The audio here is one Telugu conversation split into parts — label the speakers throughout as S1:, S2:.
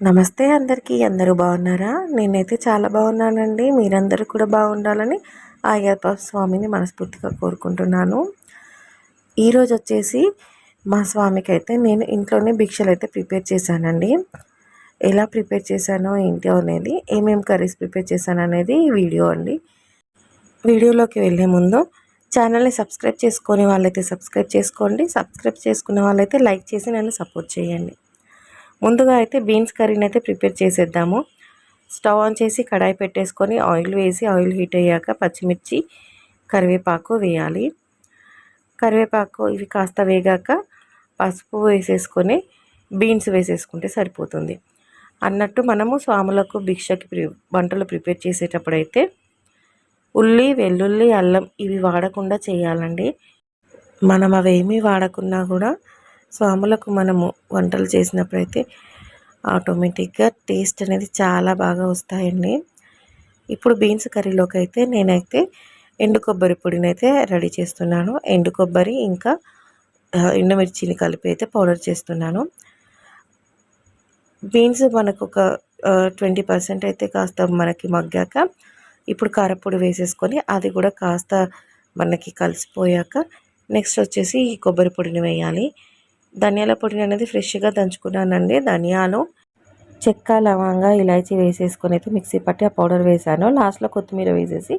S1: నమస్తే అందరికీ అందరూ బాగున్నారా? నేనైతే చాలా బాగున్నానండి. మీరందరూ కూడా బాగుండాలని ఆ అయ్యప్ప స్వామిని మనస్ఫూర్తిగా కోరుకుంటున్నాను. ఈరోజు వచ్చేసి మా స్వామికి అయితే నేను ఇంట్లోనే భిక్షలు అయితే ప్రిపేర్ చేశానండి. ఎలా ప్రిపేర్ చేశానో ఏంటో అనేది ఏమేమి కర్రీస్ ప్రిపేర్ చేశాను అనేది వీడియో అండి. వీడియోలోకి వెళ్ళే ముందు ఛానల్ని సబ్స్క్రైబ్ చేసుకునే వాళ్ళైతే సబ్స్క్రైబ్ చేసుకోండి. సబ్స్క్రైబ్ చేసుకున్న వాళ్ళైతే లైక్ చేసి నన్ను సపోర్ట్ చేయండి. ముందుగా అయితే బీన్స్ కర్రీని అయితే ప్రిపేర్ చేసేద్దాము. స్టవ్ ఆన్ చేసి కడాయి పెట్టేసుకొని ఆయిల్ వేసి ఆయిల్ హీట్ అయ్యాక పచ్చిమిర్చి కరివేపాకు వేయాలి. కరివేపాకు ఇవి కాస్త వేగాక పసుపు వేసేసుకొని బీన్స్ వేసేసుకుంటే సరిపోతుంది. అన్నట్టు మనము స్వాములకు భిక్షకి ప్రి వంటలు ప్రిపేర్ చేసేటప్పుడు అయితే ఉల్లి వెల్లుల్లి అల్లం ఇవి వాడకుండా చేయాలండి. మనం అవేమీ వాడకున్నా కూడా స్వాములకు మనము వంటలు చేసినప్పుడైతే ఆటోమేటిక్గా టేస్ట్ అనేది చాలా బాగా వస్తాయండి. ఇప్పుడు బీన్స్ కర్రీలోకి అయితే నేనైతే ఎండు కొబ్బరి పొడిని అయితే రెడీ చేస్తున్నాను. ఎండు కొబ్బరి ఇంకా ఎండుమిర్చిని కలిపి అయితే పౌడర్ చేస్తున్నాను. బీన్స్ మనకు ఒక ట్వంటీ పర్సెంట్ అయితే కాస్త మనకి మగ్గాక ఇప్పుడు కారపొడి వేసేసుకొని అది కూడా కాస్త మనకి కలిసిపోయాక నెక్స్ట్ వచ్చేసి ఈ కొబ్బరి పొడిని వేయాలి. ధనియాల పొడిని అనేది ఫ్రెష్గా దంచుకున్నానండి. ధనియాలు చెక్క లవంగా ఇలాచి వేసేసుకొని అయితే మిక్సీ పట్టి ఆ పౌడర్ వేసాను. లాస్ట్లో కొత్తిమీర వేసేసి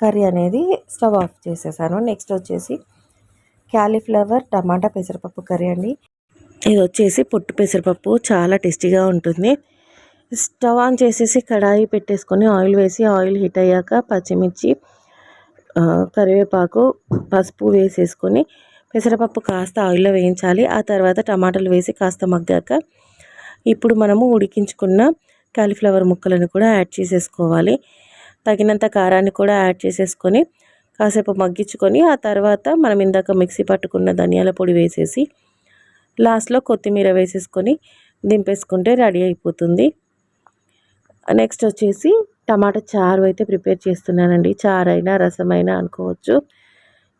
S1: కర్రీ అనేది స్టవ్ ఆఫ్ చేసేసాను. నెక్స్ట్ వచ్చేసి క్యాలీఫ్లవర్ టమాటా పెసరపప్పు కర్రీ అండి. ఇది వచ్చేసి పొట్టు పెసరపప్పు. చాలా టేస్టీగా ఉంటుంది. స్టవ్ ఆన్ చేసేసి కడాయి పెట్టేసుకొని ఆయిల్ వేసి ఆయిల్ హీట్ అయ్యాక పచ్చిమిర్చి కరివేపాకు పసుపు వేసేసుకొని పెసరపప్పు కాస్త ఆయిల్లో వేయించాలి. ఆ తర్వాత టమాటాలు వేసి కాస్త మగ్గాక ఇప్పుడు మనము ఉడికించుకున్న కాలీఫ్లవర్ ముక్కలను కూడా యాడ్ చేసేసుకోవాలి. తగినంత కారాన్ని కూడా యాడ్ చేసేసుకొని కాసేపు మగ్గించుకొని ఆ తర్వాత మనం ఇందాక మిక్సీ పట్టుకున్న ధనియాల పొడి వేసేసి లాస్ట్లో కొత్తిమీర వేసేసుకొని దింపేసుకుంటే రెడీ అయిపోతుంది. నెక్స్ట్ వచ్చేసి టమాటా చారు అయితే ప్రిపేర్ చేస్తున్నానండి. చారు అయినా రసమైనా అనుకోవచ్చు.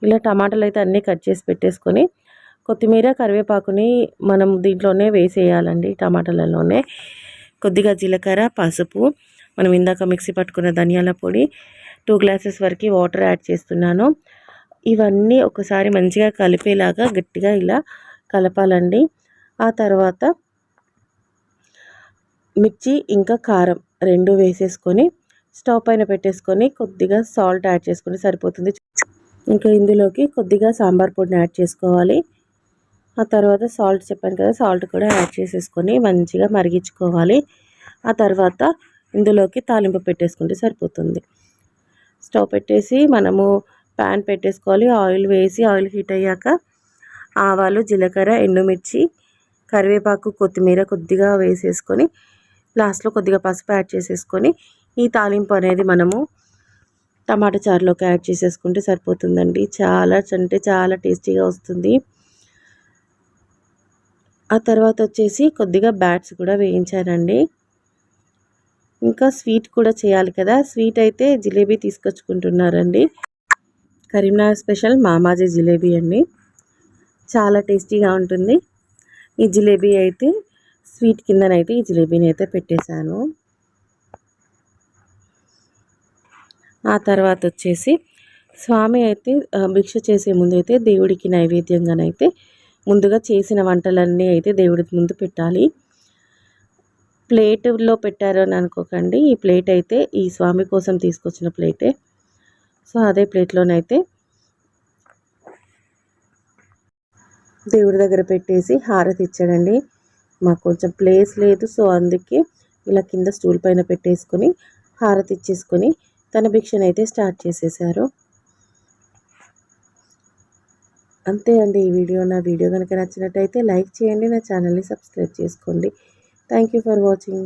S1: ఇలా టమాటాలు అయితే అన్నీ కట్ చేసి పెట్టేసుకొని కొత్తిమీర కరివేపాకుని మనం దీంట్లోనే వేసేయాలండి టమాటాలలోనే. కొద్దిగా జీలకర్ర పసుపు మనం ఇందాక మిక్సీ పట్టుకున్న ధనియాల పొడి టూ గ్లాసెస్ వరకు వాటర్ యాడ్ చేస్తున్నాను. ఇవన్నీ ఒకసారి మంచిగా కలిపేలాగా గట్టిగా ఇలా కలపాలండి. ఆ తర్వాత మిర్చి ఇంకా కారం రెండు వేసేసుకొని స్టవ్ పైన పెట్టేసుకొని కొద్దిగా సాల్ట్ యాడ్ చేసుకొని సరిపోతుంది. ఇంకా ఇందులోకి కొద్దిగా సాంబార్ పొడిని యాడ్ చేసుకోవాలి. ఆ తర్వాత సాల్ట్ చెప్పాను కదా సాల్ట్ కూడా యాడ్ చేసేసుకొని మంచిగా మరిగించుకోవాలి. ఆ తర్వాత ఇందులోకి తాలింపు పెట్టేసుకుంటే సరిపోతుంది. స్టవ్ పెట్టేసి మనము ప్యాన్ పెట్టేసుకోవాలి. ఆయిల్ వేసి ఆయిల్ హీట్ అయ్యాక ఆవాలు జీలకర్ర ఎండుమిర్చి కరివేపాకు కొత్తిమీర కొద్దిగా వేసేసుకొని లాస్ట్లో కొద్దిగా పసుపు యాడ్ చేసేసుకొని ఈ తాలింపు అనేది మనము టమాటా చారులోకి యాడ్ చేసేసుకుంటే సరిపోతుందండి. చాలా అంటే చాలా టేస్టీగా వస్తుంది. ఆ తర్వాత వచ్చేసి కొద్దిగా బ్యాట్స్ కూడా వేయించానండి. ఇంకా స్వీట్ కూడా చేయాలి కదా. స్వీట్ అయితే జిలేబీ తీసుకొచ్చుకుంటున్నారండి. కరీంనగర్ స్పెషల్ మామాజీ జిలేబీ అండి. చాలా టేస్టీగా ఉంటుంది. ఈ జిలేబీ అయితే స్వీట్ కిందనైతే ఈ జిలేబీని అయితే పెట్టేశాను. ఆ తర్వాత వచ్చేసి స్వామి అయితే భిక్ష చేసే ముందు అయితే దేవుడికి నైవేద్యంగానైతే ముందుగా చేసిన వంటలన్నీ అయితే దేవుడికి ముందు పెట్టాలి. ప్లేట్లో పెట్టారు అని అనుకోకండి. ఈ ప్లేట్ అయితే ఈ స్వామి కోసం తీసుకొచ్చిన ప్లేటే. సో అదే ప్లేట్లోనైతే దేవుడి దగ్గర పెట్టేసి హారతి ఇచ్చాడండి. మాకు కొంచెం ప్లేస్ లేదు సో అందుకే ఇలా కింద స్టూల్ పైన పెట్టేసుకొని హారతి ఇచ్చేసుకొని తన భిక్షనైతే అయితే స్టార్ట్ చేసేసారు. అంతే అండి ఈ వీడియో. నా వీడియో కనుక నచ్చినట్టయితే లైక్ చేయండి నా ఛానల్ని సబ్స్క్రైబ్ చేసుకోండి. Thank for watching.